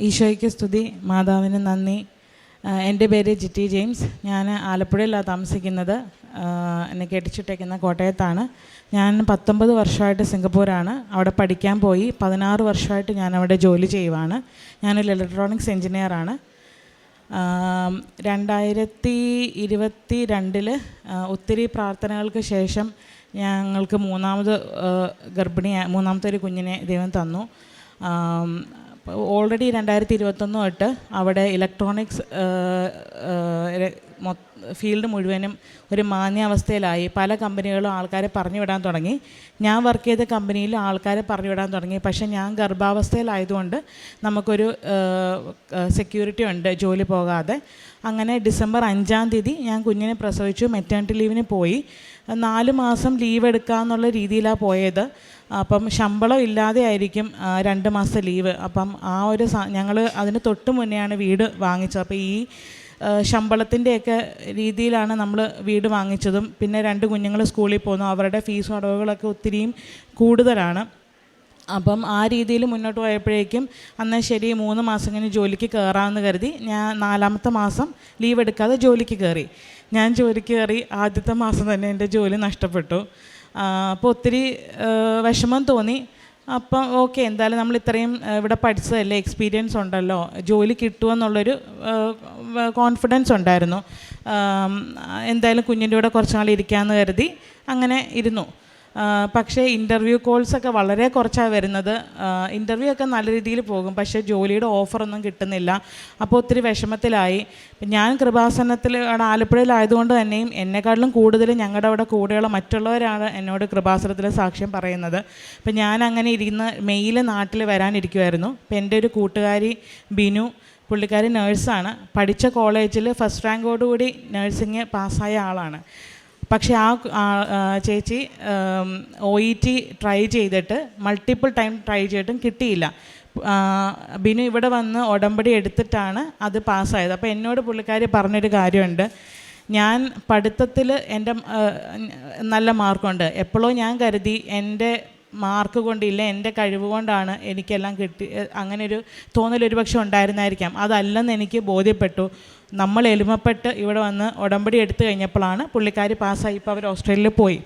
ഈശോയ്ക്ക് സ്തുതി. മാതാവിന് നന്ദി. എന്റെ പേര് ജിറ്റി ജെയിംസ്. ഞാൻ ആലപ്പുഴയിലാണ് താമസിക്കുന്നത്. എന്നെ കെട്ടിച്ചിട്ടേക്കുന്ന കോട്ടയത്താണ്. ഞാൻ പത്തൊമ്പത് വർഷമായിട്ട് സിംഗപ്പൂരാണ്. അവിടെ പഠിക്കാൻ പോയി. പതിനാറ് വർഷമായിട്ട് ഞാൻ അവിടെ ജോലി ചെയ്യുവാണ്. ഞാനൊരു ഇലക്ട്രോണിക്സ് എഞ്ചിനീയറാണ് രണ്ടായിരത്തി ഇരുപത്തി രണ്ടിൽ ഒത്തിരി പ്രാർത്ഥനകൾക്ക് ശേഷം ഞങ്ങൾക്ക് മൂന്നാമത് ഗർഭിണിയായി മൂന്നാമത്തെ ഒരു കുഞ്ഞിനെ ദൈവം തന്നു. ഓൾറെഡി രണ്ടായിരത്തി ഇരുപത്തൊന്ന് തൊട്ട് അവിടെ ഇലക്ട്രോണിക്സ് ഫീൽഡ് മുഴുവനും ഒരു മാന്യാവസ്ഥയിലായി. പല കമ്പനികളും ആൾക്കാരെ പറഞ്ഞു വിടാൻ തുടങ്ങി. ഞാൻ വർക്ക് ചെയ്ത കമ്പനിയിൽ ആൾക്കാരെ പറഞ്ഞു വിടാൻ തുടങ്ങി. പക്ഷേ ഞാൻ ഗർഭാവസ്ഥയിലായതുകൊണ്ട് നമുക്കൊരു സെക്യൂരിറ്റി ഉണ്ട് ജോലി പോകാതെ. അങ്ങനെ ഡിസംബർ അഞ്ചാം തീയതി ഞാൻ കുഞ്ഞിനെ പ്രസവിച്ചു. മെറ്റേണിറ്റി ലീവിന് പോയി. നാല് മാസം ലീവ് എടുക്കാമെന്നുള്ള രീതിയിലാണ് പോയത്. അപ്പം ശമ്പളം ഇല്ലാതെ ആയിരിക്കും രണ്ട് മാസം ലീവ്. അപ്പം ആ ഒരു ഞങ്ങൾ അതിന് തൊട്ട് മുന്നെയാണ് വീട് വാങ്ങിച്ചത്. അപ്പോൾ ഈ ശമ്പളത്തിന്റെയൊക്കെ രീതിയിലാണ് നമ്മൾ വീട് വാങ്ങിച്ചതും. പിന്നെ രണ്ട് കുഞ്ഞുങ്ങൾ സ്കൂളിൽ പോകുന്നു. അവരുടെ ഫീസ് അടവുകളൊക്കെ ഒത്തിരിയും കൂടുതലാണ്. അപ്പം ആ രീതിയിൽ മുന്നോട്ട് പോയപ്പോഴേക്കും അന്ന് ശരി മൂന്ന് മാസം കഴിഞ്ഞ് ജോലിക്ക് കയറാമെന്ന് കരുതി ഞാൻ നാലാമത്തെ മാസം ലീവ് എടുക്കാതെ ജോലിക്ക് കയറി. ഞാൻ ജോലിക്ക് കയറി ആദ്യത്തെ മാസം തന്നെ എന്റെ ജോലി നഷ്ടപ്പെട്ടു. അപ്പോൾ ഒത്തിരി വിഷമം തോന്നി. അപ്പം ഓക്കെ എന്തായാലും നമ്മൾ ഇത്രയും ഇവിടെ പഠിച്ചതല്ലേ എക്സ്പീരിയൻസ് ഉണ്ടല്ലോ ജോലി കിട്ടുമെന്നുള്ളൊരു കോൺഫിഡൻസ് ഉണ്ടായിരുന്നു. എന്തായാലും കുഞ്ഞിന്റെ കൂടെ കുറച്ച് നാൾ ഇരിക്കാമെന്ന് കരുതി അങ്ങനെ ഇരുന്നു. പക്ഷേ ഇന്റർവ്യൂ കോൾസൊക്കെ വളരെ കുറച്ചാണ് വരുന്നത്. ഇന്റർവ്യൂ ഒക്കെ നല്ല രീതിയിൽ പോകും. പക്ഷേ ജോലിയുടെ ഓഫറൊന്നും കിട്ടുന്നില്ല. അപ്പോൾ ഒത്തിരി വിഷമത്തിലായി. ഞാൻ കൃപാസനത്തിൽ അവിടെ ആലപ്പുഴയിലായതുകൊണ്ട് തന്നെയും എന്നെക്കാട്ടിലും കൂടുതൽ ഞങ്ങളുടെ അവിടെ കൂടെയുള്ള മറ്റുള്ളവരാണ് എന്നോട് കൃപാസനത്തിൽ സാക്ഷ്യം പറയുന്നത്. അപ്പം ഞാൻ അങ്ങനെ ഇരിക്കുന്ന മെയിൽ നാട്ടിൽ വരാനിരിക്കുമായിരുന്നു അപ്പം എന്റെ ഒരു കൂട്ടുകാരി ബിനു പുള്ളിക്കാരി നേഴ്സാണ് പഠിച്ച കോളേജിൽ ഫസ്റ്റ് റാങ്കോടുകൂടി നേഴ്സിങ് പാസ്സായ ആളാണ്. പക്ഷേ ആ ചേച്ചി ഒ ഇ ടി ട്രൈ ചെയ്തിട്ട് മൾട്ടിപ്പിൾ ടൈം ട്രൈ ചെയ്തിട്ടും കിട്ടിയില്ല. ബിനു ഇവിടെ വന്ന് ഉടമ്പടി എടുത്തിട്ടാണ് അത് പാസ്സായത്. അപ്പോൾ എന്നോട് പുള്ളിക്കാരി പറഞ്ഞൊരു കാര്യമുണ്ട്. ഞാൻ പഠിത്തത്തിൽ എന്റെ നല്ല മാർക്കുണ്ട് എപ്പോഴോ ഞാൻ കരുതി എന്റെ മാർക്ക് കൊണ്ടില്ല എന്റെ കഴിവ് കൊണ്ടാണ് എനിക്കെല്ലാം കിട്ടി. അങ്ങനെ ഒരു തോന്നൽ ഒരു പക്ഷെ ഉണ്ടായിരുന്നായിരിക്കാം. അതല്ലെന്ന് എനിക്ക് ബോധ്യപ്പെട്ടു. നമ്മൾ എളിമപ്പെട്ട് ഇവിടെ വന്ന് ഉടമ്പടി എടുത്തു കഴിഞ്ഞപ്പോഴാണ് പുള്ളിക്കാരി പാസ്സായി. ഇപ്പോൾ അവർ ഓസ്ട്രേലിയയിൽ പോയി.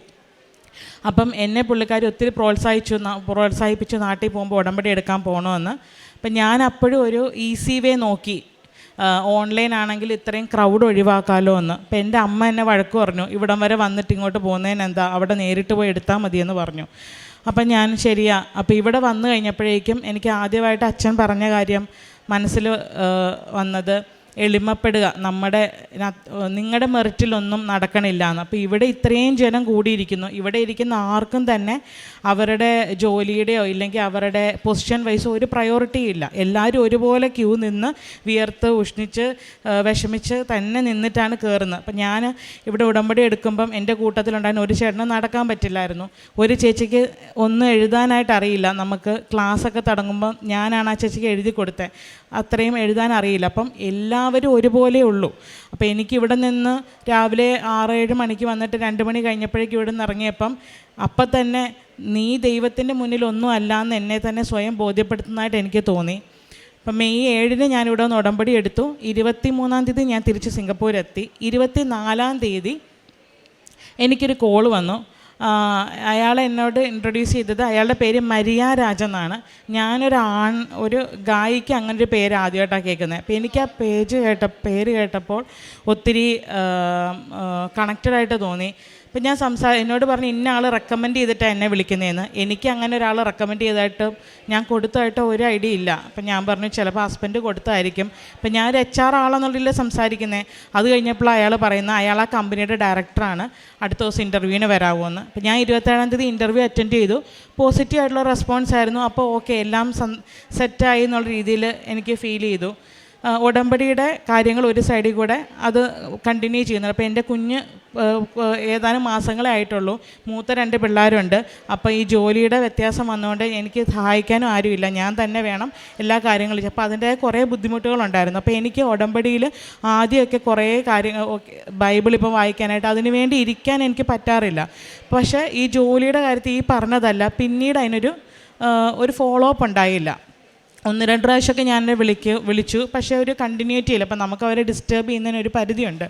അപ്പം എന്നെ പുള്ളിക്കാരി ഒത്തിരി പ്രോത്സാഹിച്ചു പ്രോത്സാഹിപ്പിച്ചു നാട്ടിൽ പോകുമ്പോൾ ഉടമ്പടി എടുക്കാൻ പോകണമെന്ന്. അപ്പം ഞാൻ അപ്പോഴും ഒരു ഈസി വേ നോക്കി. ഓൺലൈൻ ആണെങ്കിൽ ഇത്രയും ക്രൗഡ് ഒഴിവാക്കാമല്ലോ എന്ന്. അപ്പം എന്റെ അമ്മ എന്നെ വഴക്ക് പറഞ്ഞു ഇവിടം വരെ വന്നിട്ട് ഇങ്ങോട്ട് പോകുന്നതിന് എന്താ അവിടെ നേരിട്ട് പോയി എടുത്താൽ മതിയെന്ന് പറഞ്ഞു. അപ്പം ഞാൻ ശരിയാ. അപ്പോൾ ഇവിടെ വന്നു കഴിഞ്ഞപ്പോഴേക്കും എനിക്ക് ആദ്യമായിട്ട് അച്ഛൻ പറഞ്ഞ കാര്യം മനസ്സിൽ വന്നത് എളിമപ്പെടുക. നമ്മുടെ നിങ്ങളുടെ മെറിറ്റിലൊന്നും നടക്കണില്ല എന്ന് അപ്പോൾ ഇവിടെ ഇത്രയും ജനം കൂടിയിരിക്കുന്നു. ഇവിടെ ഇരിക്കുന്ന ആർക്കും തന്നെ അവരുടെ ജോലിയുടെയോ ഇല്ലെങ്കിൽ അവരുടെ പൊസിഷൻ വൈസോ ഒരു പ്രയോറിറ്റി ഇല്ല. എല്ലാവരും ഒരുപോലെ ക്യൂ നിന്ന് വിയർത്ത് ഉഷ്ണിച്ച് വിഷമിച്ച് തന്നെ നിന്നിട്ടാണ് കയറുന്നത് അപ്പം ഞാൻ ഇവിടെ ഉടമ്പടി എടുക്കുമ്പം എന്റെ കൂട്ടത്തിലുണ്ടായിരുന്ന ഒരു ചേട്ടന് നടക്കാൻ പറ്റില്ലായിരുന്നു. ഒരു ചേച്ചിക്ക് ഒന്നും എഴുതാനായിട്ട് അറിയില്ല. നമുക്ക് ക്ലാസ്സൊക്കെ തുടങ്ങുമ്പം ഞാനാണ് ആ ചേച്ചിക്ക് എഴുതി കൊടുത്തത് അത്രയും എഴുതാൻ അറിയില്ല. അപ്പം എല്ലാവരും ഒരുപോലെ ഉള്ളൂ. അപ്പോൾ എനിക്ക് ഇവിടെ നിന്ന് രാവിലെ ആറ് ഏഴ് മണിക്ക് വന്നിട്ട് രണ്ട് മണി കഴിഞ്ഞപ്പോഴേക്കും ഇവിടെ നിന്ന് ഇറങ്ങിയപ്പം അപ്പം തന്നെ നീ ദൈവത്തിന്റെ മുന്നിൽ ഒന്നും അല്ല എന്ന് തന്നെ സ്വയം ബോധ്യപ്പെടുത്തുന്നതായിട്ട് എനിക്ക് തോന്നി. അപ്പം മെയ് ഏഴിന് ഞാൻ ഇവിടെ നിന്ന് ഉടമ്പടി എടുത്തു. ഇരുപത്തി മൂന്നാം തീയതി ഞാൻ തിരിച്ച് സിംഗപ്പൂരെത്തി. ഇരുപത്തി നാലാം തീയതി എനിക്കൊരു കോൾ വന്നു. അയാൾ എന്നോട് ഇൻട്രൊഡ്യൂസ് ചെയ്തത് അയാളുടെ പേര് മരിയ രാജ എന്നാണ്. ഞാനൊരു ആൺ ഒരു ഗായിക്ക് അങ്ങനെ ഒരു പേര് ആദ്യമായിട്ടാണ് കേൾക്കുന്നത് അപ്പോൾ എനിക്ക് ആ പേജ് കേട്ട പേര് കേട്ടപ്പോൾ ഒത്തിരി കണക്റ്റഡായിട്ട് തോന്നി. അപ്പം ഞാൻ സംസാ എന്നോട് പറഞ്ഞ് ഇന്ന ആൾ റെക്കമെൻഡ് ചെയ്തിട്ടാണ് എന്നെ വിളിക്കുന്നതെന്ന് എനിക്ക് അങ്ങനെ ഒരാൾ റെക്കമെൻഡ് ചെയ്തതായിട്ട് ഞാൻ കൊടുത്തതായിട്ട് ഒരു ഐഡിയ ഇല്ല. അപ്പം ഞാൻ പറഞ്ഞു ചിലപ്പോൾ ഹസ്ബൻഡ് കൊടുത്തായിരിക്കും അപ്പം ഞാൻ ഒരു എച്ച് ആർ ആളെന്നുള്ളിൽ സംസാരിക്കുന്നത് അത് കഴിഞ്ഞപ്പോൾ അയാൾ പറയുന്ന അയാൾ ആ കമ്പനിയുടെ ഡയറക്ടറാണ് അടുത്ത ദിവസം ഇന്റർവ്യൂവിന് വരാവുമെന്ന് അപ്പം ഞാൻ ഇരുപത്തേഴാം തീയതി ഇന്റർവ്യൂ അറ്റൻഡ് ചെയ്തു. പോസിറ്റീവ് ആയിട്ടുള്ള റെസ്പോൺസ് ആയിരുന്നു. അപ്പോൾ ഓക്കെ എല്ലാം സെറ്റായി എന്നുള്ള രീതിയിൽ എനിക്ക് ഫീൽ ചെയ്തു. ഉടമ്പടിയുടെ കാര്യങ്ങൾ ഒരു സൈഡിൽ കൂടെ അത് കണ്ടിന്യൂ ചെയ്യുന്നത് അപ്പോൾ എന്റെ കുഞ്ഞ് ഏതാനും മാസങ്ങളെ ആയിട്ടുള്ളൂ. മൂത്ത രണ്ട് പിള്ളേരുണ്ട്. അപ്പോൾ ഈ ജോലിയുടെ വ്യത്യാസം വന്നുകൊണ്ട് എനിക്ക് സഹായിക്കാനും ആരുമില്ല. ഞാൻ തന്നെ വേണം എല്ലാ കാര്യങ്ങളും അപ്പോൾ അതിന്റെ കുറേ ബുദ്ധിമുട്ടുകളുണ്ടായിരുന്നു. അപ്പോൾ എനിക്ക് ഉടമ്പടിയിൽ ആദ്യമൊക്കെ കുറേ കാര്യങ്ങൾ ബൈബിൾ ഇപ്പോൾ വായിക്കാനായിട്ട് അതിന് വേണ്ടി ഇരിക്കാൻ എനിക്ക് പറ്റാറില്ല. പക്ഷേ ഈ ജോലിയുടെ കാര്യത്തിൽ ഈ പറഞ്ഞതല്ല. പിന്നീട് അതിനൊരു ഒരു ഫോളോ അപ്പ് ഉണ്ടായില്ല. ഒന്ന് രണ്ട് പ്രാവശ്യമൊക്കെ ഞാൻ വിളിക്ക് വിളിച്ചു. പക്ഷേ ഒരു കണ്ടിന്യൂറ്റി ഇല്ല. അപ്പം നമുക്ക് അവരെ ഡിസ്റ്റർബ് ചെയ്യുന്നതിന് ഒരു പരിധിയുണ്ട്.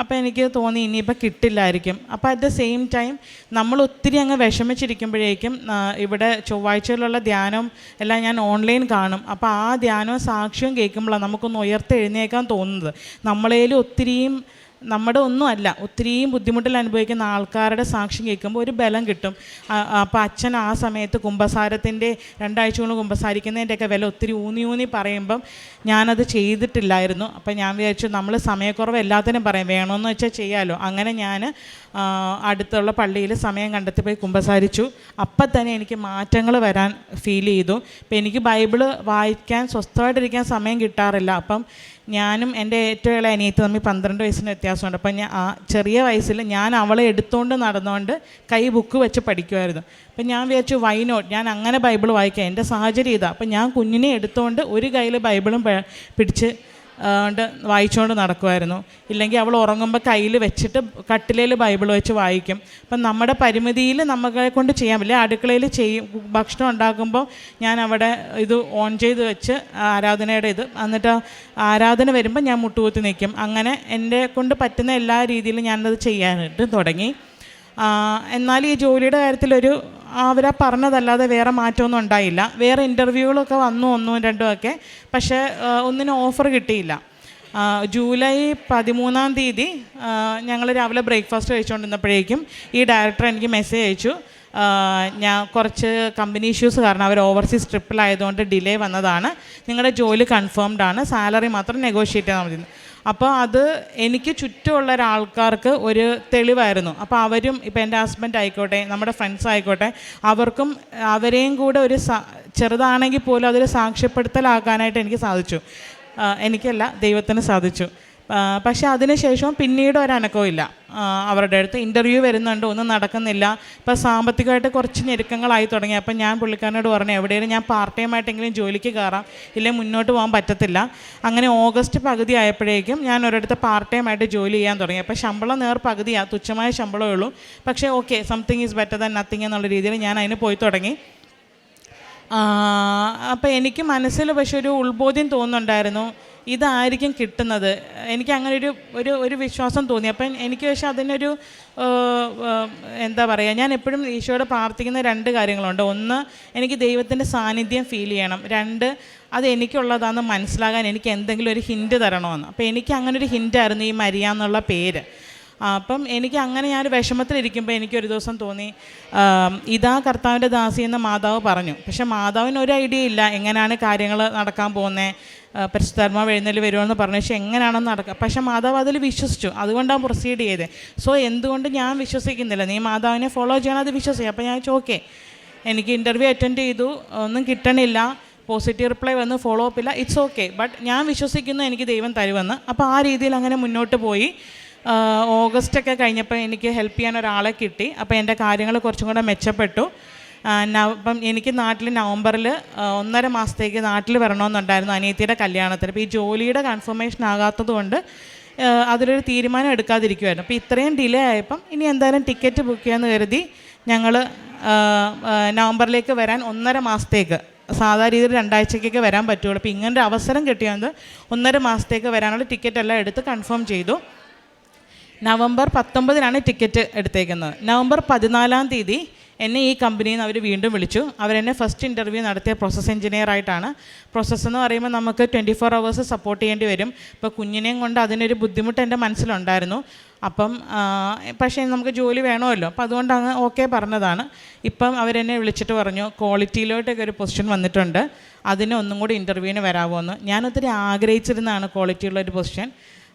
അപ്പോൾ എനിക്ക് തോന്നി ഇനിയിപ്പോൾ കിട്ടില്ലായിരിക്കും. അപ്പോൾ അറ്റ് ദ സെയിം ടൈം നമ്മൾ ഒത്തിരി അങ്ങ് വിഷമിച്ചിരിക്കുമ്പോഴേക്കും ഇവിടെ ചൊവ്വാഴ്ചയിലുള്ള ധ്യാനം എല്ലാം ഞാൻ ഓൺലൈൻ കാണും. അപ്പോൾ ആ ധ്യാനവും സാക്ഷ്യവും കേൾക്കുമ്പോഴാണ് നമുക്കൊന്ന് ഉയർത്തെഴുന്നേക്കാൻ തോന്നുന്നത്. നമ്മളേലും ഒത്തിരിയും നമ്മുടെ ഒന്നുമല്ല ഒത്തിരിയും ബുദ്ധിമുട്ടിൽ അനുഭവിക്കുന്ന ആൾക്കാരുടെ സാക്ഷ്യം കേൾക്കുമ്പോൾ ഒരു ബലം കിട്ടും. അപ്പോൾ അച്ഛൻ ആ സമയത്ത് കുംഭസാരത്തിന്റെ രണ്ടാഴ്ച കൊണ്ട് കുംഭസാരിക്കുന്നതിന്റെയൊക്കെ വില ഒത്തിരി ഊന്നി ഊന്നി പറയുമ്പം ഞാനത് ചെയ്തിട്ടില്ലായിരുന്നു. അപ്പം ഞാൻ വിചാരിച്ചു നമ്മൾ സമയക്കുറവ് എല്ലാത്തിനും പറയും. വേണമെന്ന് വെച്ചാൽ ചെയ്യാമല്ലോ അങ്ങനെ ഞാൻ അടുത്തുള്ള പള്ളിയിൽ സമയം കണ്ടെത്തി പോയി കുമ്പസാരിച്ചു അപ്പം തന്നെ എനിക്ക് മാറ്റങ്ങൾ വരാൻ ഫീൽ ചെയ്തു. ഇപ്പം എനിക്ക് ബൈബിൾ വായിക്കാൻ സ്വസ്ഥമായിട്ടിരിക്കാൻ സമയം കിട്ടാറില്ല. അപ്പം ഞാനും എന്റെ ഏറ്റവും ഇളയ അനിയത്തി തമ്മിൽ പന്ത്രണ്ട് വയസ്സിന് വ്യത്യാസമുണ്ട്. അപ്പം ഞാൻ ആ ചെറിയ വയസ്സിൽ ഞാൻ അവളെ എടുത്തുകൊണ്ട് നടന്നുകൊണ്ട് കൈ ബുക്ക് വെച്ച് പഠിക്കുമായിരുന്നു അപ്പം ഞാൻ വിചാരിച്ചു വൈ നോട്ട് ഞാൻ അങ്ങനെ ബൈബിൾ വായിക്കാം. എന്റെ സാഹചര്യം ഇതാണ് അപ്പം ഞാൻ കുഞ്ഞിനെ എടുത്തുകൊണ്ട് ഒരു കയ്യിൽ ബൈബിളും പിടിച്ച് വായിച്ചുകൊണ്ട് നടക്കുമായിരുന്നു ഇല്ലെങ്കിൽ അവൾ ഉറങ്ങുമ്പോൾ കയ്യിൽ വെച്ചിട്ട് കട്ടിലേൽ ബൈബിൾ വെച്ച് വായിക്കും. അപ്പം നമ്മുടെ പരിമിതിയിൽ നമ്മളെ കൊണ്ട് ചെയ്യാൻ പറ്റില്ല. അടുക്കളയിൽ ചെയ്യും ഭക്ഷണം ഉണ്ടാക്കുമ്പോൾ ഞാൻ അവിടെ ഇത് ഓൺ ചെയ്ത് വെച്ച് ആരാധനയുടെ ഇത് എന്നിട്ട് ആരാധന വരുമ്പോൾ ഞാൻ മുട്ടുകുത്തി നിൽക്കും അങ്ങനെ എന്റെ കൊണ്ട് പറ്റുന്ന എല്ലാ രീതിയിലും ഞാനത് ചെയ്യാനായിട്ട് തുടങ്ങി. എന്നാൽ ഈ ജോലിയുടെ കാര്യത്തിലൊരു അവരാ പറഞ്ഞതല്ലാതെ വേറെ മാറ്റമൊന്നും ഉണ്ടായില്ല. വേറെ ഇന്റർവ്യൂകളൊക്കെ വന്നു ഒന്നും രണ്ടും ഒക്കെ. പക്ഷേ ഒന്നിനും ഓഫർ കിട്ടിയില്ല. ജൂലൈ പതിമൂന്നാം തീയതി ഞങ്ങൾ രാവിലെ ബ്രേക്ക്ഫാസ്റ്റ് കഴിച്ചുകൊണ്ടിരുന്നപ്പോഴേക്കും ഈ ഡയറക്ടർ എനിക്ക് മെസ്സേജ് അയച്ചു. ഞാൻ കുറച്ച് കമ്പനി ഇഷ്യൂസ് കാരണം അവർ ഓവർസീസ് ട്രിപ്പിലായതുകൊണ്ട് ഡിലേ വന്നതാണ്. നിങ്ങളുടെ ജോലി കൺഫേംഡ് ആണ്. സാലറി മാത്രം നെഗോഷിയേറ്റ് ചെയ്താൽ മതി. അപ്പോൾ അത് എനിക്ക് ചുറ്റുമുള്ള ഒരാൾക്കാർക്ക് ഒരു തെളിവായിരുന്നു. അപ്പോൾ അവരും ഇപ്പോൾ എന്റെ ഹസ്ബൻഡ് ആയിക്കോട്ടെ നമ്മുടെ ഫ്രണ്ട്സ് ആയിക്കോട്ടെ അവർക്കും അവരെയും കൂടെ ഒരു ചെറുതാണെങ്കിൽ പോലും അതൊരു സാക്ഷ്യപ്പെടുത്തലാക്കാനായിട്ട് എനിക്ക് സാധിച്ചു. എനിക്കല്ല ദൈവത്തിന് സാധിച്ചു. പക്ഷേ അതിനുശേഷം പിന്നീട് ഒരനക്കവും ഇല്ല അവരുടെ അടുത്ത് ഇന്റർവ്യൂ വരുന്നുണ്ട് ഒന്നും നടക്കുന്നില്ല. ഇപ്പോൾ സാമ്പത്തികമായിട്ട് കുറച്ച് ഞെരുക്കങ്ങളായി തുടങ്ങി. അപ്പം ഞാൻ പുള്ളിക്കാരനോട് പറഞ്ഞു എവിടെയെങ്കിലും ഞാൻ പാർട്ട് ടൈം ആയിട്ടെങ്കിലും ജോലിക്ക് കയറാം. ഇല്ലെങ്കിൽ മുന്നോട്ട് പോകാൻ പറ്റത്തില്ല. അങ്ങനെ ഓഗസ്റ്റ് പകുതി ആയപ്പോഴേക്കും ഞാൻ ഒരിടത്ത് പാർട്ട് ടൈം ആയിട്ട് ജോലി ചെയ്യാൻ തുടങ്ങി. അപ്പോൾ ശമ്പളം നേർ പകുതിയാണ് തുച്ഛമായ ശമ്പളമേ ഉള്ളൂ. പക്ഷേ okay something is better than nothing എന്നുള്ള രീതിയിൽ ഞാൻ അതിന് പോയി തുടങ്ങി. അപ്പോൾ എനിക്ക് മനസ്സിൽ പക്ഷെ ഒരു ഉത്ബോധ്യം തോന്നുന്നുണ്ടായിരുന്നു. ഇതായിരിക്കും കിട്ടുന്നത്. എനിക്ക് അങ്ങനെ ഒരു ഒരു ഒരു വിശ്വാസം തോന്നി. അപ്പം എനിക്ക് പക്ഷേ അതിനൊരു എന്താ പറയുക ഞാൻ എപ്പോഴും ഈശോയോട് പ്രാർത്ഥിക്കുന്ന രണ്ട് കാര്യങ്ങളുണ്ട്. ഒന്ന് എനിക്ക് ദൈവത്തിന്റെ സാന്നിധ്യം ഫീൽ ചെയ്യണം. രണ്ട് അത് എനിക്കുള്ളതാണെന്ന് മനസ്സിലാകാൻ എനിക്ക് എന്തെങ്കിലും ഒരു ഹിന്റ് തരണമെന്ന്. അപ്പോൾ എനിക്ക് അങ്ങനെ ഒരു ഹിന്റായിരുന്നു ഈ മരിയ എന്നുള്ള പേര്. അപ്പം എനിക്ക് അങ്ങനെ ഞാൻ വിഷമത്തിലിരിക്കുമ്പോൾ എനിക്കൊരു ദിവസം തോന്നി ഇതാ കർത്താവിന്റെ ദാസി എന്ന് മാതാവ് പറഞ്ഞു. പക്ഷേ മാതാവിന് ഒരു ഐഡിയ ഇല്ല എങ്ങനെയാണ് കാര്യങ്ങൾ നടക്കാൻ പോകുന്നത്. പരിശുദ്ധാത്മാ എഴുന്നേൽ വരുമെന്ന് പറഞ്ഞു. പക്ഷേ എങ്ങനെയാണെന്ന് നടക്കുക പക്ഷേ മാതാവ് അതിൽ വിശ്വസിച്ചു. അതുകൊണ്ടാണ് പ്രൊസീഡ് ചെയ്തത്. സോ എന്തുകൊണ്ട് ഞാൻ വിശ്വസിക്കുന്നില്ല? നീ മാതാവിനെ ഫോളോ ചെയ്യണം അത് വിശ്വസിക്കുക അപ്പോൾ ഞാൻ ചോക്കെ എനിക്ക് ഇന്റർവ്യൂ അറ്റൻഡ് ചെയ്തു. ഒന്നും കിട്ടണില്ല. പോസിറ്റീവ് റിപ്ലൈ വന്ന്. ഫോളോ അപ്പ് ഇല്ല. ഇറ്റ്സ് ഓക്കെ ബട്ട് ഞാൻ വിശ്വസിക്കുന്നു എനിക്ക് ദൈവം തരുമെന്ന്. അപ്പോൾ ആ രീതിയിൽ അങ്ങനെ മുന്നോട്ട് പോയി. ഓഗസ്റ്റൊക്കെ കഴിഞ്ഞപ്പോൾ എനിക്ക് ഹെൽപ്പ് ചെയ്യാൻ ഒരാളെ കിട്ടി. അപ്പോൾ എന്റെ കാര്യങ്ങൾ കുറച്ചും കൂടെ മെച്ചപ്പെട്ടു. അപ്പം എനിക്ക് നാട്ടിൽ നവംബറിൽ ഒന്നര മാസത്തേക്ക് നാട്ടിൽ വരണമെന്നുണ്ടായിരുന്നു അനിയത്തിയുടെ കല്യാണത്തിന്. അപ്പോൾ ഈ ജോലിയുടെ കൺഫർമേഷൻ ആകാത്തത് കൊണ്ട് അതിലൊരു തീരുമാനം എടുക്കാതിരിക്കുമായിരുന്നു അപ്പോൾ ഇത്രയും ഡിലേ ആയപ്പം ഇനി എന്തായാലും ടിക്കറ്റ് ബുക്ക് ചെയ്യാമെന്ന് കരുതി ഞങ്ങൾ നവംബറിലേക്ക് വരാൻ ഒന്നര മാസത്തേക്ക് സാധാരണ രീതിയിൽ രണ്ടാഴ്ചക്കൊക്കെ വരാൻ പറ്റുള്ളൂ. അപ്പോൾ ഇങ്ങനൊരു അവസരം കിട്ടിയത് ഒന്നര മാസത്തേക്ക് വരാനുള്ള ടിക്കറ്റ് എല്ലാം എടുത്ത് കൺഫേം ചെയ്തു. നവംബർ പത്തൊമ്പതിനാണ് ടിക്കറ്റ് എടുത്തേക്കുന്നത്. നവംബർ പതിനാലാം തീയതി എന്നെ ഈ കമ്പനിയിൽ നിന്ന് അവർ വീണ്ടും വിളിച്ചു. അവരെന്നെ ഫസ്റ്റ് ഇന്റർവ്യൂ നടത്തിയ പ്രോസസ് എഞ്ചിനീയർ ആയിട്ടാണ്. പ്രോസസ്സ് എന്ന് പറയുമ്പോൾ നമുക്ക് ട്വന്റി ഫോർ അവേഴ്സ് സപ്പോർട്ട് ചെയ്യേണ്ടി വരും. ഇപ്പോൾ കുഞ്ഞിനെയും കൊണ്ട് അതിനൊരു ബുദ്ധിമുട്ട് എന്റെ മനസ്സിലുണ്ടായിരുന്നു. അപ്പം പക്ഷേ നമുക്ക് ജോലി വേണമല്ലോ. അപ്പം അതുകൊണ്ടാണ് ഓക്കെ പറഞ്ഞതാണ്. ഇപ്പം അവരെന്നെ വിളിച്ചിട്ട് പറഞ്ഞു ക്വാളിറ്റിയിലോട്ടൊക്കെ ഒരു പൊസിഷൻ വന്നിട്ടുണ്ട്. അതിന് ഒന്നും കൂടി ഇന്റർവ്യൂവിന് വരാമോ എന്ന് ഞാൻ ഒത്തിരി ആഗ്രഹിച്ചിരുന്നതാണ് ക്വാളിറ്റിയുള്ള ഒരു പൊസിഷൻ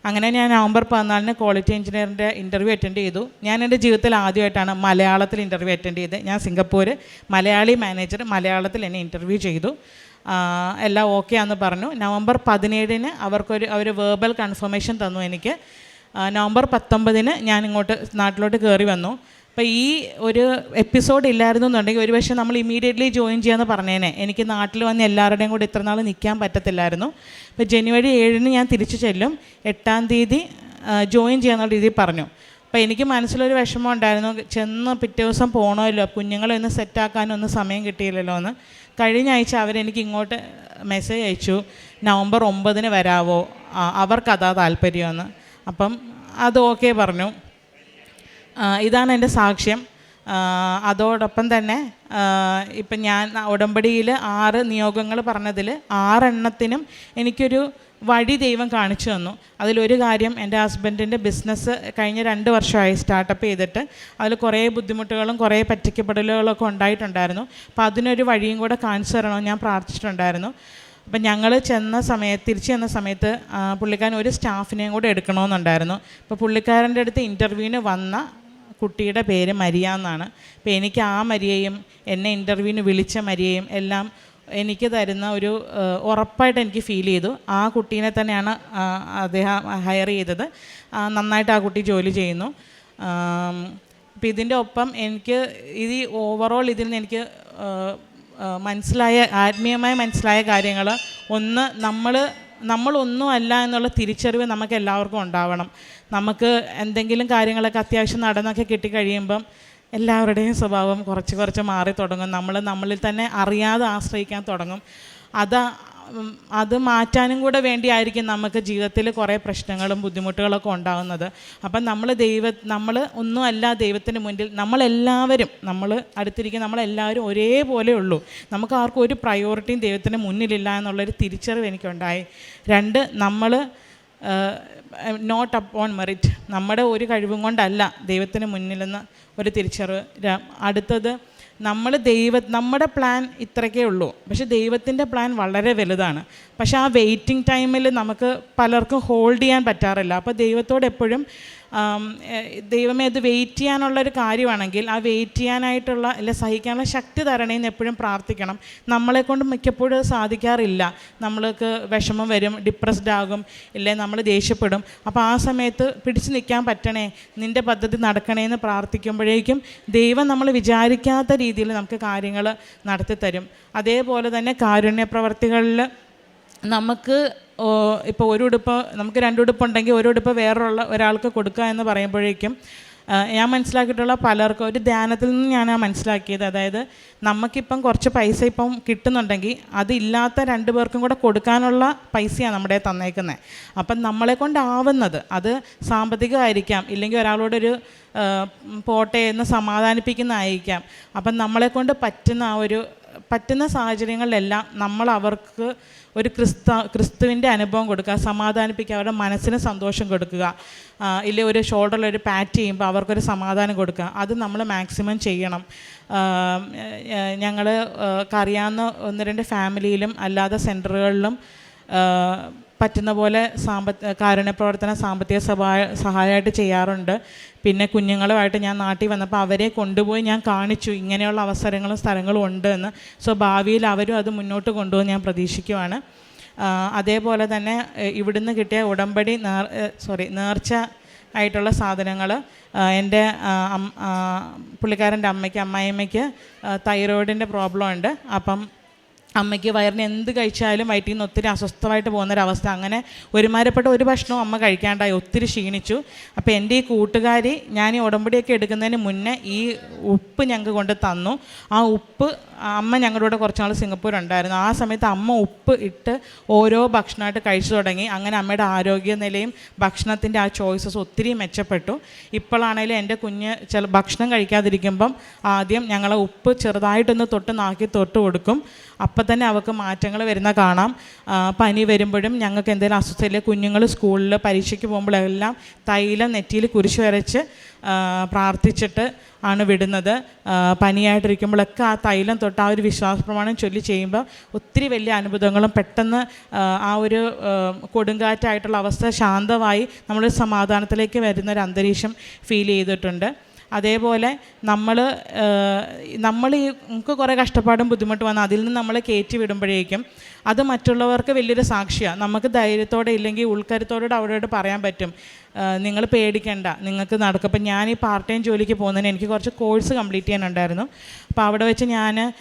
അങ്ങനെ ഞാൻ നവംബർ പതിനാലിന് ക്വാളിറ്റി എഞ്ചിനീയറിന്റെ ഇന്റർവ്യൂ അറ്റൻഡ് ചെയ്തു. ഞാൻ എന്റെ ജീവിതത്തിൽ ആദ്യമായിട്ടാണ് മലയാളത്തിൽ ഇന്റർവ്യൂ അറ്റൻഡ് ചെയ്തത്. ഞാൻ സിംഗപ്പൂർ മലയാളി മാനേജർ മലയാളത്തിൽ എന്നെ ഇന്റർവ്യൂ ചെയ്തു. എല്ലാം ഓക്കെ ആണെന്ന് പറഞ്ഞു. നവംബർ പതിനേഴിന് അവർക്കൊരു അവർ വേർബൽ കൺഫർമേഷൻ തന്നു എനിക്ക്. നവംബർ പത്തൊമ്പതിന് ഞാൻ ഇങ്ങോട്ട് നാട്ടിലോട്ട് കയറി വന്നു. അപ്പോൾ ഈ ഒരു എപ്പിസോഡ് ഇല്ലായിരുന്നു എന്നുണ്ടെങ്കിൽ ഒരുപക്ഷെ നമ്മൾ ഇമീഡിയറ്റ്ലി ജോയിൻ ചെയ്യാമെന്ന് പറഞ്ഞേനെ. എനിക്ക് നാട്ടിൽ വന്ന് എല്ലാവരുടെയും കൂടെ ഇത്ര നാൾ നിൽക്കാൻ പറ്റത്തില്ലായിരുന്നു. അപ്പോൾ ജനുവരി ഏഴിന് ഞാൻ തിരിച്ചു ചെല്ലും. എട്ടാം തീയതി ജോയിൻ ചെയ്യാന്നുള്ള രീതിയിൽ പറഞ്ഞു. അപ്പോൾ എനിക്ക് മനസ്സിലൊരു വിഷമം ഉണ്ടായിരുന്നു. ചെന്ന് പിറ്റേ ദിവസം പോകണമല്ലോ കുഞ്ഞുങ്ങളെ ഒന്ന് സെറ്റാക്കാനൊന്നും സമയം കിട്ടിയില്ലല്ലോ എന്ന്. കഴിഞ്ഞ ആഴ്ച അവരെനിക്ക് ഇങ്ങോട്ട് മെസ്സേജ് അയച്ചു. നവംബർ ഒമ്പതിന് വരാവോ? അവർക്കതാ താല്പര്യമെന്ന് അപ്പം അത് ഓക്കെ പറഞ്ഞു. ഇതാണ് എന്റെ സാക്ഷ്യം. അതോടൊപ്പം തന്നെ ഇപ്പം ഞാൻ ഉടമ്പടിയിൽ ആറ് നിയോഗങ്ങൾ പറഞ്ഞതിൽ ആറെണ്ണത്തിനും എനിക്കൊരു വഴി ദൈവം കാണിച്ചു തന്നു. അതിലൊരു കാര്യം എന്റെ ഹസ്ബൻഡിന്റെ ബിസിനസ് കഴിഞ്ഞ രണ്ട് വർഷമായി സ്റ്റാർട്ടപ്പ് ചെയ്തിട്ട് അതിൽ കുറേ ബുദ്ധിമുട്ടുകളും കുറേ പറ്റിക്കപ്പെടലുകളൊക്കെ ഉണ്ടായിട്ടുണ്ടായിരുന്നു. അപ്പോൾ അതിനൊരു വഴിയും കൂടെ കാണിച്ചു തരണമെന്ന് ഞാൻ പ്രാർത്ഥിച്ചിട്ടുണ്ടായിരുന്നു. അപ്പം ഞങ്ങൾ ചെന്ന സമയത്ത് തിരിച്ചു ചെന്ന സമയത്ത് പുള്ളിക്കാരൻ ഒരു സ്റ്റാഫിനെയും കൂടെ എടുക്കണമെന്നുണ്ടായിരുന്നു. അപ്പോൾ പുള്ളിക്കാരന്റെ അടുത്ത് ഇന്റർവ്യൂവിന് വന്ന കുട്ടിയുടെ പേര് മരിയ എന്നാണ്. അപ്പോൾ എനിക്ക് ആ മരിയയും എന്നെ ഇന്റർവ്യൂവിന് വിളിച്ച മരിയയും എല്ലാം എനിക്ക് തരുന്ന ഒരു ഉറപ്പായിട്ട് എനിക്ക് ഫീൽ ചെയ്തു. ആ കുട്ടീനെ തന്നെയാണ് അദ്ദേഹം ഹയർ ചെയ്തത്. നന്നായിട്ട് ആ കുട്ടി ജോലി ചെയ്യുന്നു. അപ്പം ഇതിന്റെ ഒപ്പം എനിക്ക് ഇത് ഓവറോൾ ഇതിൽ നിന്ന് എനിക്ക് മനസ്സിലായ ആത്മീയമായി മനസ്സിലായ കാര്യങ്ങൾ ഒന്ന് നമ്മൾ നമ്മളൊന്നും അല്ല എന്നുള്ള തിരിച്ചറിവ് നമുക്ക് എല്ലാവർക്കും ഉണ്ടാവണം. നമുക്ക് എന്തെങ്കിലും കാര്യങ്ങളൊക്കെ അത്യാവശ്യം നടന്നൊക്കെ കിട്ടിക്കഴിയുമ്പം എല്ലാവരുടെയും സ്വഭാവം കുറച്ച് കുറച്ച് മാറി തുടങ്ങും. നമ്മൾ നമ്മളിൽ തന്നെ അറിയാതെ ആശ്രയിക്കാൻ തുടങ്ങും. അത് അത് മാറ്റാനും കൂടെ വേണ്ടിയായിരിക്കും നമുക്ക് ജീവിതത്തിൽ കുറേ പ്രശ്നങ്ങളും ബുദ്ധിമുട്ടുകളൊക്കെ ഉണ്ടാകുന്നത് അപ്പം നമ്മൾ ദൈവ നമ്മൾ ഒന്നുമല്ല ദൈവത്തിന് മുന്നിൽ നമ്മളെല്ലാവരും നമ്മൾ അടുത്തിരിക്കുന്ന നമ്മളെല്ലാവരും ഒരേപോലെ ഉള്ളൂ. നമുക്ക് ആർക്കും ഒരു പ്രയോറിറ്റിയും ദൈവത്തിന് മുന്നിലില്ല എന്നുള്ളൊരു തിരിച്ചറിവ് എനിക്കുണ്ടായി. രണ്ട് നമ്മൾ നോട്ട് അപ്പ് ഓൺ മെറിറ്റ് നമ്മുടെ ഒരു കഴിവും കൊണ്ടല്ല ദൈവത്തിന് മുന്നിലെന്ന് ഒരു തിരിച്ചറിവ്. അടുത്തത് നമ്മൾ ദൈവ നമ്മുടെ പ്ലാൻ ഇത്രയ്ക്കേ ഉള്ളൂ. പക്ഷേ ദൈവത്തിന്റെ പ്ലാൻ വളരെ വലുതാണ്. പക്ഷേ ആ വെയിറ്റിംഗ് ടൈമിൽ നമുക്ക് പലർക്കും ഹോൾഡ് ചെയ്യാൻ പറ്റാറില്ല. അപ്പോൾ ദൈവത്തോട് എപ്പോഴും ദൈവമേ അത് വെയിറ്റ് ചെയ്യാനുള്ള ഒരു കാര്യമാണെങ്കിൽ ആ വെയിറ്റ് ചെയ്യാനായിട്ടുള്ള അല്ലെ സഹിക്കാനുള്ള ശക്തി തരണേന്ന് എപ്പോഴും പ്രാർത്ഥിക്കണം. നമ്മളെ കൊണ്ട് മിക്കപ്പോഴും സാധിക്കാറില്ല. നമ്മൾക്ക് വിഷമം വരും ഡിപ്രസ്ഡ് ആകും ഇല്ലേ നമ്മൾ ദേഷ്യപ്പെടും. അപ്പോൾ ആ സമയത്ത് പിടിച്ചു നിൽക്കാൻ പറ്റണേ നിന്റെ പദ്ധതി നടക്കണേ എന്ന് പ്രാർത്ഥിക്കുമ്പോഴേക്കും ദൈവം നമ്മൾ വിചാരിക്കാത്ത രീതിയിൽ നമുക്ക് കാര്യങ്ങൾ നടത്തിത്തരും. അതേപോലെ തന്നെ കാരുണ്യ പ്രവർത്തികളിൽ നമുക്ക് ഇപ്പോൾ ഒരു ഉടുപ്പ് നമുക്ക് രണ്ട് ഉടുപ്പുണ്ടെങ്കിൽ ഒരു ഉടുപ്പ് വേറൊള്ള ഒരാൾക്ക് കൊടുക്കുക എന്ന് പറയുമ്പോഴേക്കും ഞാൻ മനസ്സിലാക്കിയിട്ടുള്ള പലർക്കും ഒരു ധ്യാനത്തിൽ നിന്ന് ഞാൻ മനസ്സിലാക്കിയത്. അതായത് നമുക്കിപ്പം കുറച്ച് പൈസ ഇപ്പം കിട്ടുന്നുണ്ടെങ്കിൽ അതില്ലാത്ത രണ്ട് പേർക്കും കൂടെ കൊടുക്കാനുള്ള പൈസയാണ് നമ്മുടെ തന്നേക്കുന്നത് അപ്പം നമ്മളെ കൊണ്ടാവുന്നത് അത് സാമ്പത്തികമായിരിക്കാം ഇല്ലെങ്കിൽ ഒരാളോടൊരു പോട്ടെ എന്ന് സമാധാനിപ്പിക്കുന്നതായിരിക്കാം. അപ്പം നമ്മളെ കൊണ്ട് പറ്റുന്ന ആ ഒരു പറ്റുന്ന സാഹചര്യങ്ങളിലെല്ലാം നമ്മൾ അവർക്ക് ഒരു ക്രിസ്ത ക്രിസ്തുവിന്റെ അനുഭവം കൊടുക്കുക സമാധാനിപ്പിക്കുക അവരുടെ മനസ്സിന് സന്തോഷം കൊടുക്കുക ഇല്ലേ ഒരു ഷോൾഡറിൽ ഒരു പാറ്റ് ചെയ്യുമ്പോൾ അവർക്കൊരു സമാധാനം കൊടുക്കുക അത് നമ്മൾ മാക്സിമം ചെയ്യണം. ഞങ്ങൾ അറിയാവുന്ന ഒന്ന് രണ്ട് ഫാമിലിയിലും അല്ലാതെ സെന്ററുകളിലും പറ്റുന്ന പോലെ സാമ്പത്തിക കാരുണ്യ പ്രവർത്തനം സാമ്പത്തിക സഹായ സഹായമായിട്ട് ചെയ്യാറുണ്ട്. പിന്നെ കുഞ്ഞുങ്ങളുമായിട്ട് ഞാൻ നാട്ടിൽ വന്നപ്പോൾ അവരെ കൊണ്ടുപോയി ഞാൻ കാണിച്ചു. ഇങ്ങനെയുള്ള അവസരങ്ങളും സ്ഥലങ്ങളും ഉണ്ട് എന്ന്. സോ ഭാവിയിൽ അവരും അത് മുന്നോട്ട് കൊണ്ടുപോകും ഞാൻ പ്രതീക്ഷിക്കുവാണ്. അതേപോലെ തന്നെ ഇവിടുന്ന് കിട്ടിയ ഉടമ്പടി നേർ സോറി നേർച്ച ആയിട്ടുള്ള സാധനങ്ങൾ എന്റെ പുള്ളിക്കാരന്റെ അമ്മയ്ക്ക് അമ്മായിയമ്മയ്ക്ക് തൈറോയിഡിന്റെ പ്രോബ്ലം ഉണ്ട്. അപ്പം അമ്മയ്ക്ക് വയറിന് എന്ത് കഴിച്ചാലും വയറ്റിൽ നിന്ന് ഒത്തിരി അസ്വസ്ഥമായിട്ട് പോകുന്നൊരവസ്ഥ. അങ്ങനെ ഒരുമാരപ്പെട്ട ഒരു ഭക്ഷണവും അമ്മ കഴിക്കാണ്ടായി ഒത്തിരി ക്ഷീണിച്ചു. അപ്പോൾ എന്റെ ഈ കൂട്ടുകാരി ഞാൻ ഈ ഉടമ്പടിയൊക്കെ എടുക്കുന്നതിന് മുന്നേ ഈ ഉപ്പ് ഞങ്ങൾക്ക് കൊണ്ട് തന്നു. ആ ഉപ്പ് അമ്മ ഞങ്ങളുടെ കൂടെ കുറച്ച് നാൾ സിംഗപ്പൂർ ഉണ്ടായിരുന്നു. ആ സമയത്ത് അമ്മ ഉപ്പ് ഇട്ട് ഓരോ ഭക്ഷണമായിട്ട് കഴിച്ചു തുടങ്ങി. അങ്ങനെ അമ്മയുടെ ആരോഗ്യ നിലയും ഭക്ഷണത്തിന്റെ ആ ചോയ്സസ് ഒത്തിരി മെച്ചപ്പെട്ടു. ഇപ്പോഴാണെങ്കിലും എന്റെ കുഞ്ഞ് ചില ഭക്ഷണം കഴിക്കാതിരിക്കുമ്പം ആദ്യം ഞങ്ങളെ ഉപ്പ് ചെറുതായിട്ടൊന്ന് തൊട്ട് നാക്കി തൊട്ട് കൊടുക്കും. അപ്പം തന്നെ അവൾക്ക് മാറ്റങ്ങൾ വരുന്ന കാണാം. പനി വരുമ്പോഴും ഞങ്ങൾക്ക് എന്തെങ്കിലും അസ്വസ്ഥയില്ല കുഞ്ഞുങ്ങൾ സ്കൂളിൽ പരീക്ഷയ്ക്ക് പോകുമ്പോഴെല്ലാം തൈലം നെറ്റിയിൽ കുരിശ് വരച്ച് പ്രാർത്ഥിച്ചിട്ട് ആണ് വിടുന്നത്. പനിയായിട്ടിരിക്കുമ്പോഴൊക്കെ ആ തൈലം തൊട്ട് ആ ഒരു വിശ്വാസപ്രമാണം ചൊല്ലി ചെയ്യുമ്പോൾ ഒത്തിരി വലിയ അനുഭവങ്ങളും പെട്ടെന്ന് ആ, ഒരു കൊടുങ്കാറ്റായിട്ടുള്ള അവസ്ഥ ശാന്തമായി നമ്മൾ സമാധാനത്തിലേക്ക് വരുന്ന ഒരു അന്തരീക്ഷം ഫീൽ ചെയ്തിട്ടുണ്ട്. അതേപോലെ നമ്മൾ നമ്മൾ ഈ നമുക്ക് കുറേ കഷ്ടപ്പാടും ബുദ്ധിമുട്ട് വന്ന് അതിൽ നിന്ന് നമ്മൾ കയറ്റി വിടുമ്പോഴേക്കും അത് മറ്റുള്ളവർക്ക് വലിയൊരു സാക്ഷിയാണ് നമുക്ക് ധൈര്യത്തോടെ ഇല്ലെങ്കിൽ ഉൾക്കരുത്തോടെ അവരോട് പറയാൻ പറ്റും നിങ്ങൾ പേടിക്കണ്ട നിങ്ങൾക്ക് നടക്കും. അപ്പം ഞാൻ ഈ പാർട്ട് ടൈം ജോലിക്ക് പോകുന്നതിന് എനിക്ക് കുറച്ച് കോഴ്സ് കംപ്ലീറ്റ് ചെയ്യാനുണ്ടായിരുന്നു. അപ്പോൾ അവിടെ വെച്ച് ഞാൻ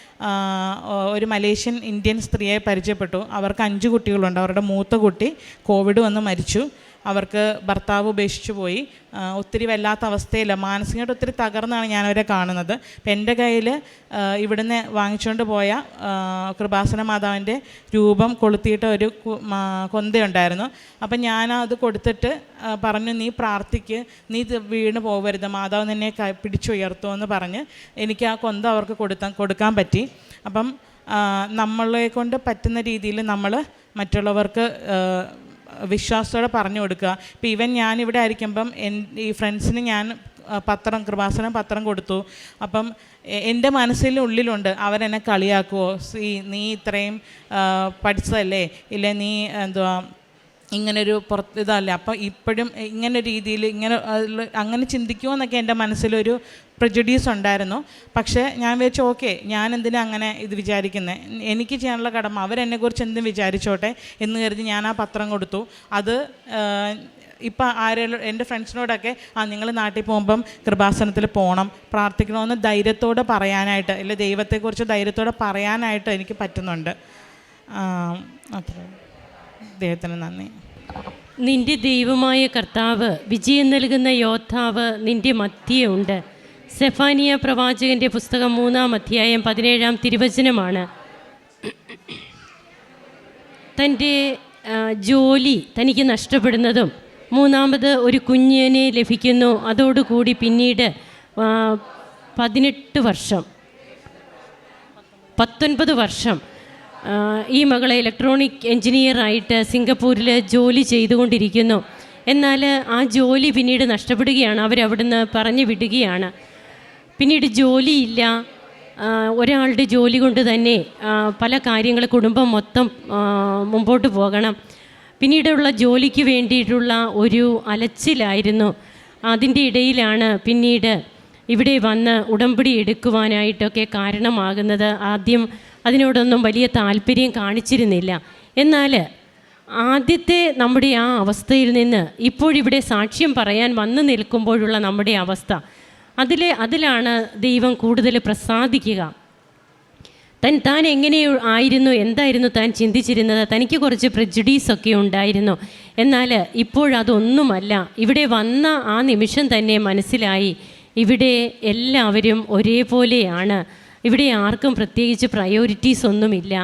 ഒരു മലേഷ്യൻ ഇന്ത്യൻ സ്ത്രീയെ പരിചയപ്പെട്ടു. അവർക്ക് അഞ്ച് കുട്ടികളുണ്ട്. അവരുടെ മൂത്ത കുട്ടി കോവിഡ് വന്ന് മരിച്ചു. അവർക്ക് ഭർത്താവ് ഉപേക്ഷിച്ചു പോയി. ഒത്തിരി വല്ലാത്ത അവസ്ഥയില്ല. മാനസികമായിട്ട് ഒത്തിരി തകർന്നാണ് ഞാനവരെ കാണുന്നത്. അപ്പം എന്റെ കയ്യിൽ ഇവിടുന്ന് വാങ്ങിച്ചുകൊണ്ട് പോയ കൃപാസന മാതാവിന്റെ രൂപം കൊളുത്തിയിട്ട് ഒരു കൊന്തയുണ്ടായിരുന്നു. അപ്പം ഞാനത് കൊടുത്തിട്ട് പറഞ്ഞു നീ പ്രാർത്ഥിക്ക്. നീ വീണ് പോകരുത് മാതാവ് നിന്നെ പിടിച്ചുയർത്തുമെന്ന് പറഞ്ഞ് എനിക്ക് ആ കൊന്ത അവർക്ക് കൊടുത്താൻ കൊടുക്കാൻ പറ്റി. അപ്പം നമ്മളെ കൊണ്ട് പറ്റുന്ന രീതിയിൽ നമ്മൾ മറ്റുള്ളവർക്ക് വിശ്വാസത്തോടെ പറഞ്ഞു കൊടുക്കുക. ഇപ്പം ഈവൻ ഞാനിവിടെ ആയിരിക്കുമ്പം എൻ ഈ ഫ്രണ്ട്സിന് ഞാൻ പത്രം കൃപാസനം പത്രം കൊടുത്തു. അപ്പം എന്റെ മനസ്സിൽ ഉള്ളിലുണ്ട് അവരെന്നെ കളിയാക്കുമോ സീ നീ ഇത്രയും പഠിച്ചതല്ലേ? ഇല്ലേ നീ എന്തുവാ ഇങ്ങനൊരു പുറത്ത് ഇതല്ല? അപ്പം ഇപ്പോഴും ഇങ്ങനെ രീതിയിൽ ഇങ്ങനെ അങ്ങനെ ചിന്തിക്കുമോ എന്നൊക്കെ എന്റെ മനസ്സിലൊരു പ്രജുഡീസ് ഉണ്ടായിരുന്നു. പക്ഷേ ഞാൻ വിചാരിച്ചു ഓക്കെ ഞാൻ എന്തിനാ അങ്ങനെ ഇത് വിചാരിക്കുന്നത് എനിക്ക് ചെയ്യാനുള്ള കടമ അവരെന്നെക്കുറിച്ച് എന്തും വിചാരിച്ചോട്ടെ? എന്ന് കരുതി ഞാൻ ആ പത്രം കൊടുത്തു. അത് ഇപ്പം ആരെങ്കിലും എന്റെ ഫ്രണ്ട്സിനോടൊക്കെ ആ നിങ്ങൾ നാട്ടിൽ പോകുമ്പം കൃപാസനത്തിൽ പോകണം പ്രാർത്ഥിക്കണമെന്ന് ധൈര്യത്തോടെ പറയാനായിട്ട് അല്ലെ ദൈവത്തെക്കുറിച്ച് ധൈര്യത്തോടെ പറയാനായിട്ട് എനിക്ക് പറ്റുന്നുണ്ട്. അത്രേ ദൈവത്തിന് നന്ദി. നിന്റെ ദൈവമായ കർത്താവ് വിജയം നൽകുന്ന യോദ്ധാവ് നിന്റെ മധ്യയുണ്ട് സെഫാനിയ പ്രവാചകന്റെ പുസ്തകം മൂന്നാം അധ്യായം പതിനേഴാം തിരുവചനമാണ്. തന്റെ ജോലി തനിക്ക് നഷ്ടപ്പെടുന്നതും മൂന്നാമത് ഒരു കുഞ്ഞിനെ ലഭിക്കുന്നു. അതോടുകൂടി പിന്നീട് പതിനെട്ട് വർഷം പത്തൊൻപത് വർഷം ഈ മകളെ ഇലക്ട്രോണിക് എഞ്ചിനീയറായിട്ട് സിംഗപ്പൂരിൽ ജോലി ചെയ്തുകൊണ്ടിരിക്കുന്നു. എന്നാൽ ആ ജോലി പിന്നീട് നഷ്ടപ്പെടുകയാണ്. അവരവിടുന്ന് പറഞ്ഞു വിടുകയാണ്. പിന്നീട് ജോലിയില്ല. ഒരാളുടെ ജോലി കൊണ്ട് തന്നെ പല കാര്യങ്ങൾ കുടുംബം മൊത്തം മുമ്പോട്ട് പോകണം. പിന്നീടുള്ള ജോലിക്ക് വേണ്ടിയിട്ടുള്ള ഒരു അലച്ചിലായിരുന്നു. അതിന്റെ ഇടയിലാണ് പിന്നീട് ഇവിടെ വന്ന് ഉടമ്പടി എടുക്കുവാനായിട്ടൊക്കെ കാരണമാകുന്നത്. ആദ്യം അതിനോടൊന്നും വലിയ താല്പര്യം കാണിച്ചിരുന്നില്ല. എന്നാൽ ആദ്യത്തെ നമ്മുടെ ആ അവസ്ഥയിൽ നിന്ന് ഇപ്പോഴിവിടെ സാക്ഷ്യം പറയാൻ വന്നു നിൽക്കുമ്പോഴുള്ള നമ്മുടെ അവസ്ഥ. അതിൽ അതിലാണ് ദൈവം കൂടുതൽ പ്രസാദിക്കുക. തൻ താൻ എങ്ങനെ ആയിരുന്നു എന്തായിരുന്നു താൻ ചിന്തിച്ചിരുന്നത്? തനിക്ക് കുറച്ച് പ്രജുഡീസൊക്കെ ഉണ്ടായിരുന്നു. എന്നാൽ ഇപ്പോഴതൊന്നുമല്ല ഇവിടെ വന്ന ആ നിമിഷം തന്നെ മനസ്സിലായി. ഇവിടെ എല്ലാവരും ഒരേപോലെയാണ്. ഇവിടെ ആർക്കും പ്രത്യേകിച്ച് പ്രയോറിറ്റീസ് ഒന്നുമില്ല.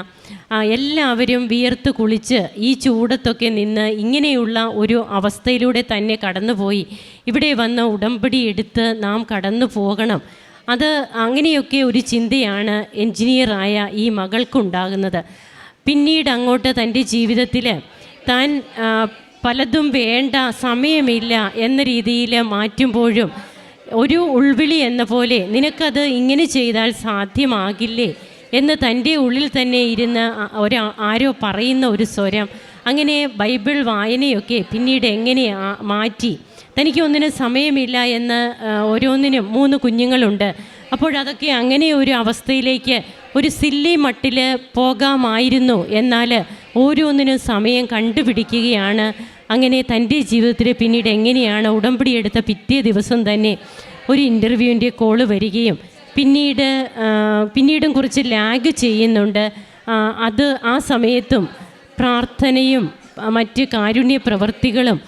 എല്ലാവരും വിയർത്ത് കുളിച്ച് ഈ ചൂടത്തൊക്കെ നിന്ന് ഇങ്ങനെയുള്ള ഒരു അവസ്ഥയിലൂടെ തന്നെ കടന്നുപോയി. ഇവിടെ വന്ന ഉടമ്പടി എടുത്ത് നാം കടന്നു പോകണം. അത് അങ്ങനെയൊക്കെ ഒരു ചിന്തയാണ് എൻജിനീയറായ ഈ മകൾക്കുണ്ടാകുന്നത്. പിന്നീട് അങ്ങോട്ട് തന്റെ ജീവിതത്തിൽ താൻ പലതും വേണ്ട സമയമില്ല എന്ന രീതിയിൽ മാറ്റുമ്പോഴും ഒരു ഉൾവിളി എന്ന പോലെ നിനക്കത് ഇങ്ങനെ ചെയ്താൽ സാധ്യമാകില്ലേ എന്ന് തന്റെ ഉള്ളിൽ തന്നെ ഇരുന്ന് ഒരു ആരോ പറയുന്ന ഒരു സ്വരം. അങ്ങനെ ബൈബിൾ വായനയൊക്കെ പിന്നീട് എങ്ങനെ മാറ്റി? തനിക്ക് ഒന്നിനും സമയമില്ല എന്ന് ഓരോന്നിനും മൂന്ന് കുഞ്ഞുങ്ങളുണ്ട്. അപ്പോഴതൊക്കെ അങ്ങനെ ഒരു അവസ്ഥയിലേക്ക് ഒരു സില്ലി മട്ടിൽ പോകാമായിരുന്നു എന്നാൽ ഓരോന്നിനും സമയം കണ്ടുപിടിക്കുകയാണ് അങ്ങനെ തന്റെ ജീവിതത്തിൽ പിന്നീട് എങ്ങനെയാണ് ഉടമ്പടി എടുത്ത പിറ്റേ ദിവസം തന്നെ ഒരു ഇന്റർവ്യൂവിന്റെ കോൾ വരികയും പിന്നീട് പിന്നീടും കുറച്ച് ലാഗ് ചെയ്യുന്നുണ്ട്. അത് ആ സമയത്തും പ്രാർത്ഥനയും മറ്റ് കാരുണ്യ പ്രവൃത്തികളും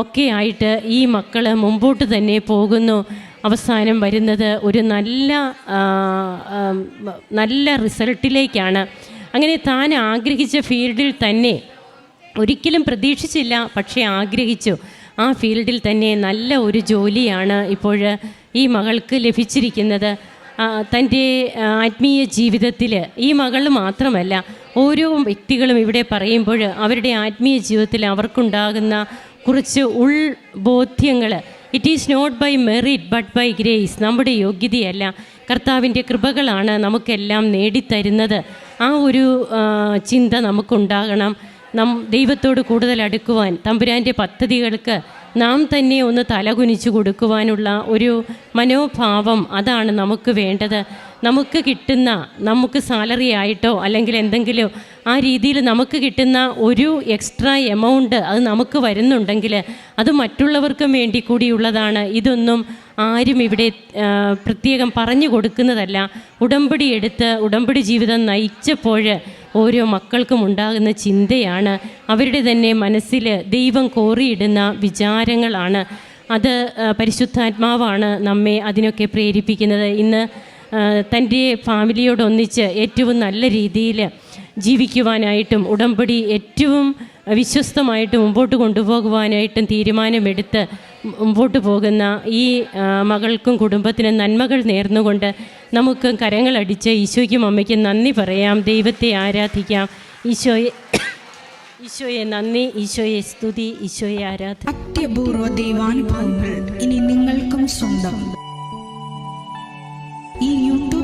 ഒക്കെ ആയിട്ട് ഈ മക്കൾ മുമ്പോട്ട് തന്നെ പോകുന്നു. അവസാനം വരുന്നത് ഒരു നല്ല നല്ല റിസൾട്ടിലേക്കാണ്. അങ്ങനെ താൻ ആഗ്രഹിച്ച ഫീൽഡിൽ തന്നെ ഒരിക്കലും പ്രതീക്ഷിച്ചില്ല പക്ഷേ ആഗ്രഹിച്ചു. ആ ഫീൽഡിൽ തന്നെ നല്ല ഒരു ജോലിയാണ് ഇപ്പോൾ ഈ മകൾക്ക് ലഭിച്ചിരിക്കുന്നത്. തന്റെ ആത്മീയ ജീവിതത്തിൽ ഈ മകൾ മാത്രമല്ല ഓരോ വ്യക്തികളും ഇവിടെ പറയുമ്പോൾ അവരുടെ ആത്മീയ ജീവിതത്തിൽ അവർക്കുണ്ടാകുന്ന കുറച്ച് ഉൾബോധ്യങ്ങൾ it is not by merit but by grace നമ്മുടെ യോഗ്യതയല്ല. കർത്താവിന്റെ കൃപകളാണ് നമുക്കെല്ലാം നേടിത്തരുന്നത്. ആ ഒരു ചിന്ത നമുക്കുണ്ടാകണം. നം ദൈവത്തോട് കൂടുതൽ അടുക്കുവാൻ തമ്പുരാന്റെ പദ്ധതികൾക്ക് നാം തന്നെ ഒന്ന് തലകുനിച്ചു കൊടുക്കുവാനുള്ള ഒരു മനോഭാവം അതാണ് നമുക്ക് വേണ്ടത്. നമുക്ക് കിട്ടുന്ന നമുക്ക് സാലറി ആയിട്ടോ അല്ലെങ്കിൽ എന്തെങ്കിലും ആ രീതിയിൽ നമുക്ക് കിട്ടുന്ന ഒരു എക്സ്ട്രാ എമൗണ്ട് അത് നമുക്ക് വരുന്നുണ്ടെങ്കിൽ അത് മറ്റുള്ളവർക്കും വേണ്ടി കൂടിയുള്ളതാണ് ഇതൊന്നും ആരും ഇവിടെ പ്രത്യേകം പറഞ്ഞു കൊടുക്കുന്നതല്ല. ഉടമ്പടി എടുത്ത് ഉടമ്പടി ജീവിതം നയിച്ചപ്പോൾ ഓരോ മക്കൾക്കും ഉണ്ടാകുന്ന ചിന്തയാണ്. അവരുടെ തന്നെ മനസ്സിൽ ദൈവം കോറിയിടുന്ന വിചാരങ്ങളാണ്. അത് പരിശുദ്ധാത്മാവാണ് നമ്മെ അതിനൊക്കെ പ്രേരിപ്പിക്കുന്നത്. ഇന്ന് തന്റെ ഫാമിലിയോടൊന്നിച്ച് ഏറ്റവും നല്ല രീതിയിൽ ജീവിക്കുവാനായിട്ടും ഉടമ്പടി ഏറ്റവും വിശ്വസ്തമായിട്ട് മുമ്പോട്ട് കൊണ്ടുപോകുവാനായിട്ടും തീരുമാനമെടുത്ത് മുമ്പോട്ട് പോകുന്ന ഈ മകൾക്കും കുടുംബത്തിനും നന്മകൾ നേർന്നുകൊണ്ട് നമുക്ക് കരങ്ങളടിച്ച് ഈശോയ്ക്കും അമ്മയ്ക്കും നന്ദി പറയാം. ദൈവത്തെ ആരാധിക്കാം. ഈശോയെ ഈശോയെ നന്ദി ഈശോയെ സ്തുതി ഈശോയെ ആരാധന. അത്യപൂർവ ദൈവാനുഭവങ്ങൾ ഇനി നിങ്ങൾക്കും സ്വന്തം. ഈ